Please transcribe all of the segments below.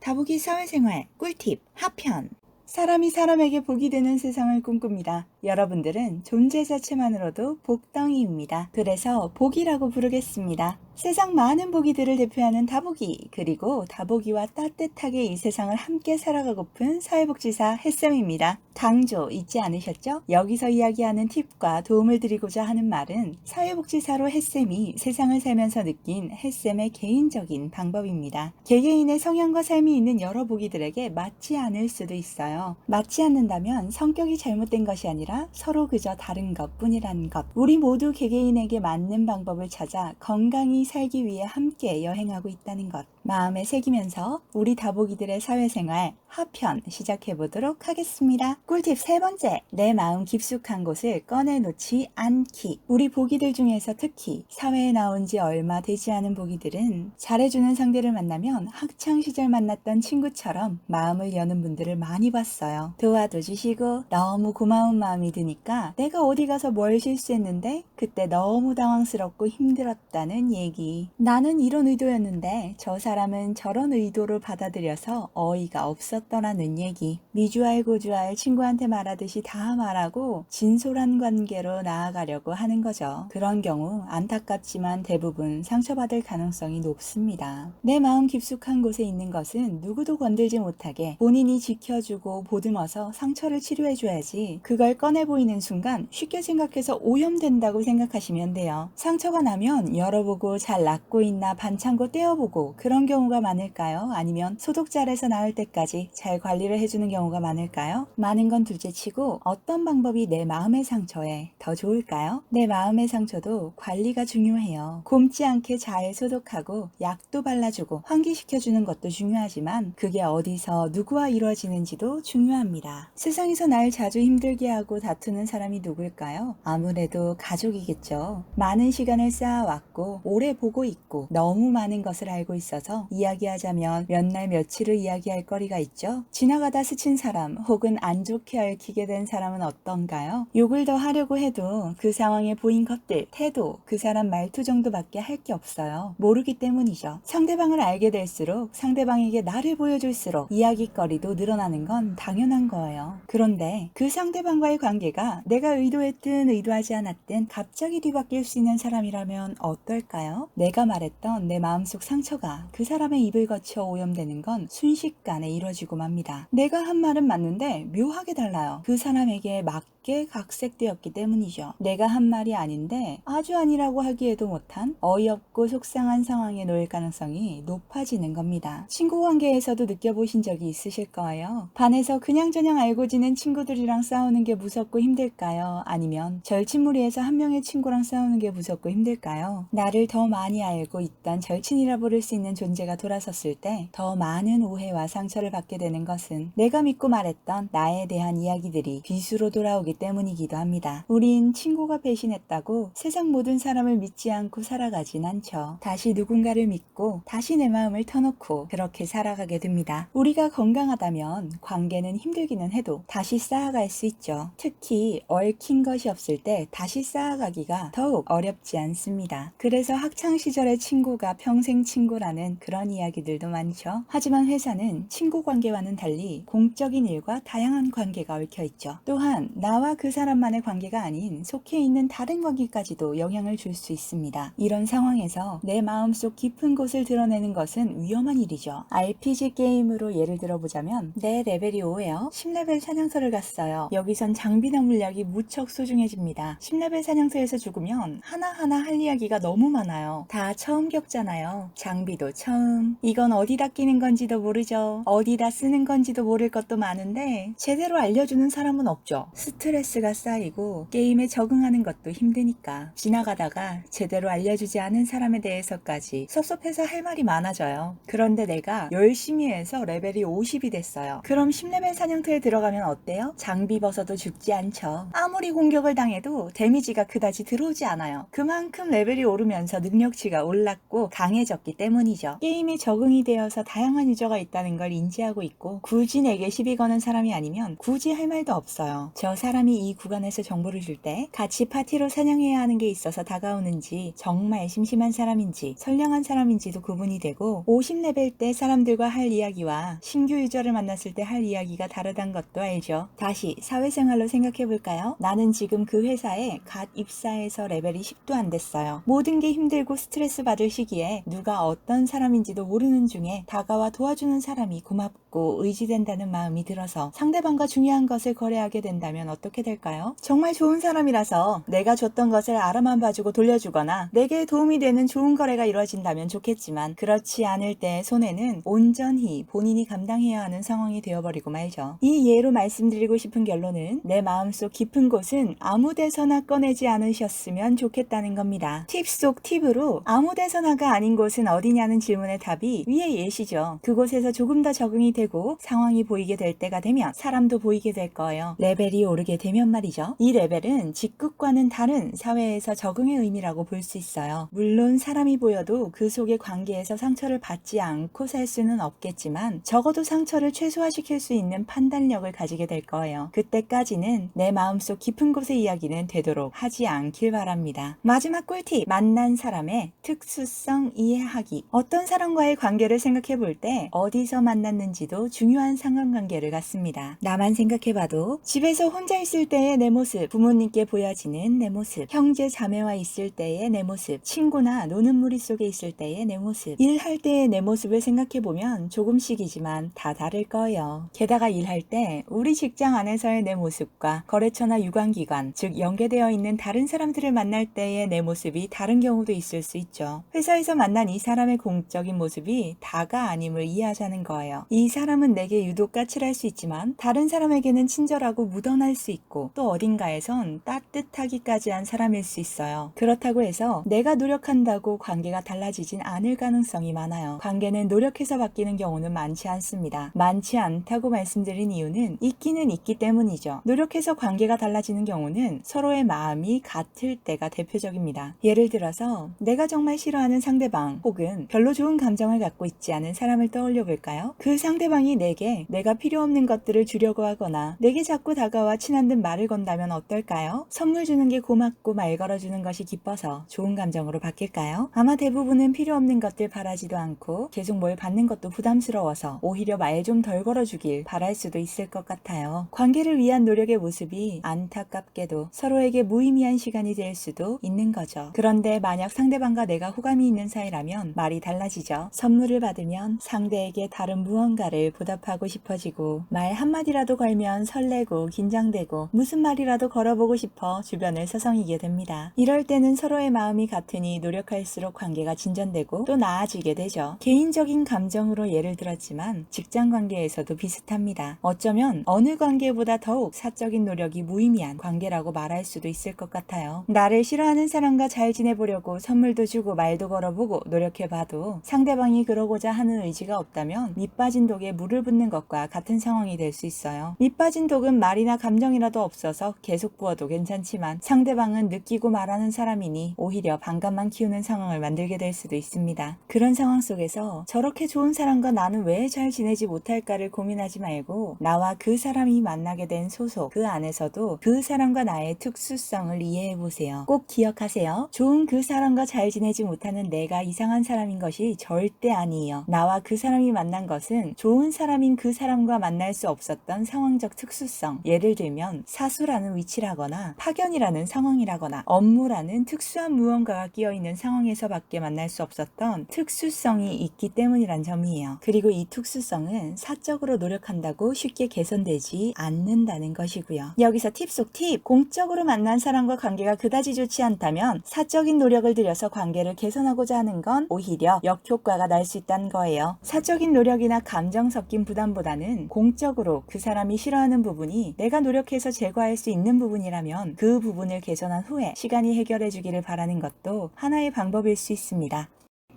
다보기 사회생활 꿀팁 하편 사람이 사람에게 복이 되는 세상을 꿈꿉니다. 여러분들은 존재 자체만으로도 복덩이입니다. 그래서 복이라고 부르겠습니다. 세상 많은 보기들을 대표하는 다보기, 그리고 다보기와 따뜻하게 이 세상을 함께 살아가고픈 사회복지사 햇쌤입니다. 강조 잊지 않으셨죠? 여기서 이야기하는 팁과 도움을 드리고자 하는 말은 사회복지사로 햇쌤이 세상을 살면서 느낀 햇쌤의 개인적인 방법입니다. 개개인의 성향과 삶이 있는 여러 보기들에게 맞지 않을 수도 있어요. 맞지 않는다면 성격이 잘못된 것이 아니라 서로 그저 다른 것 뿐이라는 것. 우리 모두 개개인에게 맞는 방법을 찾아 건강히 살기 위해 함께 여행하고 있다는 것. 마음에 새기면서 우리 다보기들의 사회생활 하편 시작해 보도록 하겠습니다. 꿀팁 세 번째, 내 마음 깊숙한 곳을 꺼내놓지 않기. 우리 보기들 중에서 특히 사회에 나온 지 얼마 되지 않은 보기들은 잘해주는 상대를 만나면 학창 시절 만났던 친구처럼 마음을 여는 분들을 많이 봤어요. 도와도 주시고 너무 고마운 마음이 드니까 내가 어디 가서 뭘 실수했는데 그때 너무 당황스럽고 힘들었다는 얘기. 나는 이런 의도였는데 저 사람 은 저런 의도를 받아들여서 어이가 없었더라는 얘기. 미주알 고주알 친구한테 말하듯이 다 말하고 진솔한 관계로 나아가려고 하는 거죠. 그런 경우 안타깝지만 대부분 상처받을 가능성이 높습니다. 내 마음 깊숙한 곳에 있는 것은 누구도 건들지 못하게 본인이 지켜주고 보듬어서 상처를 치료해줘야지 그걸 꺼내 보이는 순간 쉽게 생각해서 오염된다고 생각하시면 돼요. 상처가 나면 열어보고 잘 낫고 있나 반창고 떼어보고 그런 경우가 많을까요? 아니면 소독 잘해서 나을 때까지 잘 관리를 해주는 경우가 많을까요? 많은 건 둘째치고 어떤 방법이 내 마음의 상처에 더 좋을까요? 내 마음의 상처도 관리가 중요해요. 곰지 않게 잘 소독하고 약도 발라주고 환기시켜주는 것도 중요하지만 그게 어디서 누구와 이루어지는지도 중요합니다. 세상에서 날 자주 힘들게 하고 다투는 사람이 누굴까요? 아무래도 가족이겠죠. 많은 시간을 쌓아왔고 오래 보고 있고 너무 많은 것을 알고 있어서 이야기하자면 몇 날 며칠을 이야기할 거리가 있죠. 지나가다 스친 사람 혹은 안 좋게 얽히게 된 사람은 어떤가요? 욕을 더 하려고 해도 그 상황에 보인 것들, 태도, 그 사람 말투 정도밖에 할 게 없어요. 모르기 때문이죠. 상대방을 알게 될수록 상대방에게 나를 보여줄수록 이야기거리도 늘어나는 건 당연한 거예요. 그런데 그 상대방과의 관계가 내가 의도했든 의도하지 않았든 갑자기 뒤바뀔 수 있는 사람이라면 어떨까요? 내가 말했던 내 마음속 상처가 그 사람의 입을 거쳐 오염되는 건 순식간에 이루어지고 맙니다. 내가 한 말은 맞는데 묘하게 달라요. 그 사람에게 맞게 각색되었기 때문이죠. 내가 한 말이 아닌데 아주 아니라고 하기에도 못한 어이없고 속상한 상황에 놓일 가능성이 높아지는 겁니다. 친구 관계에서도 느껴보신 적이 있으실 거예요. 반에서 그냥저냥 알고 지낸 친구들이랑 싸우는 게 무섭고 힘들까요? 아니면 절친무리에서 한 명의 친구랑 싸우는 게 무섭고 힘들까요? 나를 더 많이 알고 있던 절친이라 부를 수 있는 존재가 돌아섰을 때 더 많은 오해와 상처를 받게 되는 것은 내가 믿고 말했던 나에 대한 이야기들이 비수로 돌아오 기 때문이기도 합니다. 우린 친구가 배신했다고 세상 모든 사람을 믿지 않고 살아가진 않죠. 다시 누군가를 믿고 다시 내 마음을 터놓고 그렇게 살아가게 됩니다. 우리가 건강하다면 관계는 힘들기는 해도 다시 쌓아갈 수 있죠. 특히 얽힌 것이 없을 때 다시 쌓아가기가 더욱 어렵지 않습니다. 그래서 학창 시절의 친구가 평생 친구라는 그런 이야기들도 많죠. 하지만 회사는 친구 관계와는 달리 공적인 일과 다양한 관계가 얽혀 있죠. 또한 나와 그 사람만의 관계가 아닌 속해 있는 다른 관계까지도 영향을 줄 수 있습니다. 이런 상황에서 내 마음속 깊은 곳을 드러내는 것은 위험한 일이죠. RPG 게임으로 예를 들어보자면 내 레벨이 5예요. 10레벨 사냥터를 갔어요. 여기선 장비나 물약이 무척 소중해집니다. 10레벨 사냥터에서 죽으면 하나하나 할 이야기가 너무 많아요. 다 처음 겪잖아요. 장비도 처음. 이건 어디다 끼는 건지도 모르죠. 어디다 쓰는 건지도 모를 것도 많은데 제대로 알려주는 사람은 없죠. 스트레스가 쌓이고 게임에 적응하는 것도 힘드니까 지나가다가 제대로 알려주지 않은 사람에 대해서까지 섭섭해서 할 말이 많아져요. 그런데 내가 열심히 해서 레벨이 50이 됐어요. 그럼 10레벨 사냥터에 들어가면 어때요? 장비 벗어도 죽지 않죠. 아무리 공격을 당해도 데미지가 그다지 들어오지 않아요. 그만큼 레벨이 오르면서 능력치가 올랐고 강해졌기 때문이죠. 게임에 적응이 되어서 다양한 유저가 있다는 걸 인지하고 있고 굳이 내게 시비 거는 사람이 아니면 굳이 할 말도 없어요. 저 사람 사람이 이 구간에서 정보를 줄 때 같이 파티로 사냥해야 하는 게 있어서 다가오는지 정말 심심한 사람인지 선량한 사람인지도 구분이 되고 50레벨 때 사람들과 할 이야기와 신규 유저를 만났을 때 할 이야기가 다르단 것도 알죠. 다시 사회생활로 생각해 볼까요? 나는 지금 그 회사에 갓 입사해서 레벨이 10도 안 됐어요. 모든 게 힘들고 스트레스 받을 시기에 누가 어떤 사람인지도 모르는 중에 다가와 도와주는 사람이 고맙고 의지된다는 마음이 들어서 상대방과 중요한 것을 거래하게 된다면 어떻게 될까요? 정말 좋은 사람이라서 내가 줬던 것을 알아만 봐주고 돌려주거나 내게 도움이 되는 좋은 거래가 이루어진다면 좋겠지만 그렇지 않을 때 손해는 온전히 본인이 감당해야 하는 상황이 되어버리고 말죠. 이 예로 말씀드리고 싶은 결론은 내 마음속 깊은 곳은 아무 데서나 꺼내지 않으셨으면 좋겠다는 겁니다. 팁 속 팁으로 아무 데서나가 아닌 곳은 어디냐는 질문의 답이 위에 예시죠. 그곳에서 조금 더 적응이 되고 상황이 보이게 될 때가 되면 사람도 보이게 될 거예요. 레벨이 오르게 되면 말이죠. 이 레벨은 직급과는 다른 사회에서 적응의 의미라고 볼 수 있어요. 물론 사람이 보여도 그 속의 관계에서 상처를 받지 않고 살 수는 없겠지만 적어도 상처를 최소화시킬 수 있는 판단력을 가지게 될 거예요. 그때까지는 내 마음속 깊은 곳의 이야기는 되도록 하지 않길 바랍니다. 마지막 꿀팁. 만난 사람의 특수성 이해하기. 어떤 사람과의 관계를 생각해 볼 때 어디서 만났는지 도 중요한 상관관계를 갖습니다. 나만 생각해봐도 집에서 혼자 있을 때의 내 모습, 부모님께 보여지는 내 모습, 형제 자매와 있을 때의 내 모습, 친구나 노는 무리 속에 있을 때의 내 모습, 일할 때의 내 모습을 생각해보면 조금씩이지만 다 다를 거예요. 게다가 일할 때 우리 직장 안에서의 내 모습과 거래처나 유관기관, 즉 연계되어 있는 다른 사람들을 만날 때의 내 모습이 다른 경우도 있을 수 있죠. 회사에서 만난 이 사람의 공적인 모습이 다가 아님을 이해하자는 거예요. 이 사람은 내게 유독 까칠할 수 있지만 다른 사람에게는 친절하고 무던할 수 있고 또 어딘가에선 따뜻하기까지 한 사람일 수 있어요. 그렇다고 해서 내가 노력한다고 관계가 달라지진 않을 가능성이 많아요. 관계는 노력해서 바뀌는 경우는 많지 않습니다. 많지 않다고 말씀드린 이유는 있기는 있기 때문이죠. 노력해서 관계가 달라지는 경우는 서로의 마음이 같을 때가 대표적입니다. 예를 들어서 내가 정말 싫어하는 상대방 혹은 별로 좋은 감정을 갖고 있지 않은 사람을 떠올려 볼까요? 그 상대방 이 내게 내가 필요 없는 것들을 주려고 하거나 내게 자꾸 다가와 친한 듯 말을 건다면 어떨까요? 선물 주는 게 고맙고 말 걸어주는 것이 기뻐서 좋은 감정으로 바뀔까요? 아마 대부분은 필요 없는 것들 바라지도 않고 계속 뭘 받는 것도 부담스러워서 오히려 말 좀 덜 걸어주길 바랄 수도 있을 것 같아요. 관계를 위한 노력의 모습이 안타깝게도 서로에게 무의미한 시간이 될 수도 있는 거죠. 그런데 만약 상대방과 내가 호감이 있는 사이라면 말이 달라지죠. 선물을 받으면 상대에게 다른 무언가를 보답하고 싶어지고 말 한마디라도 걸면 설레고 긴장되고 무슨 말이라도 걸어보고 싶어 주변을 서성이게 됩니다. 이럴 때는 서로의 마음이 같으니 노력할수록 관계가 진전되고 또 나아지게 되죠. 개인적인 감정으로 예를 들었지만 직장 관계에서도 비슷합니다. 어쩌면 어느 관계보다 더욱 사적인 노력이 무의미한 관계라고 말할 수도 있을 것 같아요. 나를 싫어하는 사람과 잘 지내보려고 선물도 주고 말도 걸어보고 노력해봐도 상대방이 그러고자 하는 의지가 없다면 밑빠진 독에 물을 붓는 것과 같은 상황이 될 수 있어요. 밑 빠진 독은 말이나 감정이라도 없어서 계속 부어도 괜찮지만 상대방은 느끼고 말하는 사람이니 오히려 반감만 키우는 상황을 만들게 될 수도 있습니다. 그런 상황 속에서 저렇게 좋은 사람과 나는 왜 잘 지내지 못할까를 고민하지 말고 나와 그 사람이 만나게 된 소속 그 안에서도 그 사람과 나의 특수성을 이해해 보세요. 꼭 기억하세요. 좋은 그 사람과 잘 지내지 못하는 내가 이상한 사람인 것이 절대 아니에요. 나와 그 사람이 만난 것은 좋은 사람인 그 사람과 만날 수 없었던 상황적 특수성. 예를 들면 사수라는 위치라거나 파견이라는 상황이라거나 업무라는 특수한 무언가가 끼어 있는 상황에서밖에 만날 수 없었던 특수성이 있기 때문이란 점이에요. 그리고 이 특수성은 사적으로 노력한다고 쉽게 개선되지 않는다는 것이고요. 여기서 팁 속 팁. 공적으로 만난 사람과 관계가 그다지 좋지 않다면 사적인 노력을 들여서 관계를 개선하고자 하는 건 오히려 역효과가 날 수 있다는 거예요. 사적인 노력이나 감정 섞인 부담보다는 공적으로 그 사람이 싫어하는 부분이 내가 노력해서 제거할 수 있는 부분이라면 그 부분을 개선한 후에 시간이 해결해 주기를 바라는 것도 하나의 방법일 수 있습니다.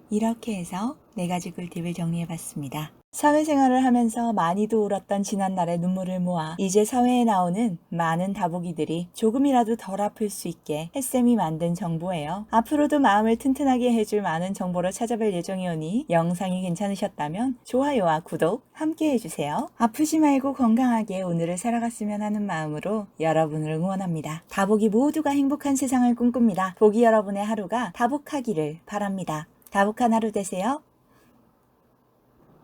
이렇게 해서 네 가지 꿀팁을 정리해 봤습니다. 사회생활을 하면서 많이도 울었던 지난날의 눈물을 모아 이제 사회에 나오는 많은 다보기들이 조금이라도 덜 아플 수 있게 햇쌤이 만든 정보예요. 앞으로도 마음을 튼튼하게 해줄 많은 정보로 찾아뵐 예정이오니 영상이 괜찮으셨다면 좋아요와 구독 함께 해주세요. 아프지 말고 건강하게 오늘을 살아갔으면 하는 마음으로 여러분을 응원합니다. 다보기 모두가 행복한 세상을 꿈꿉니다. 보기 여러분의 하루가 다복하기를 바랍니다. 다복한 하루 되세요.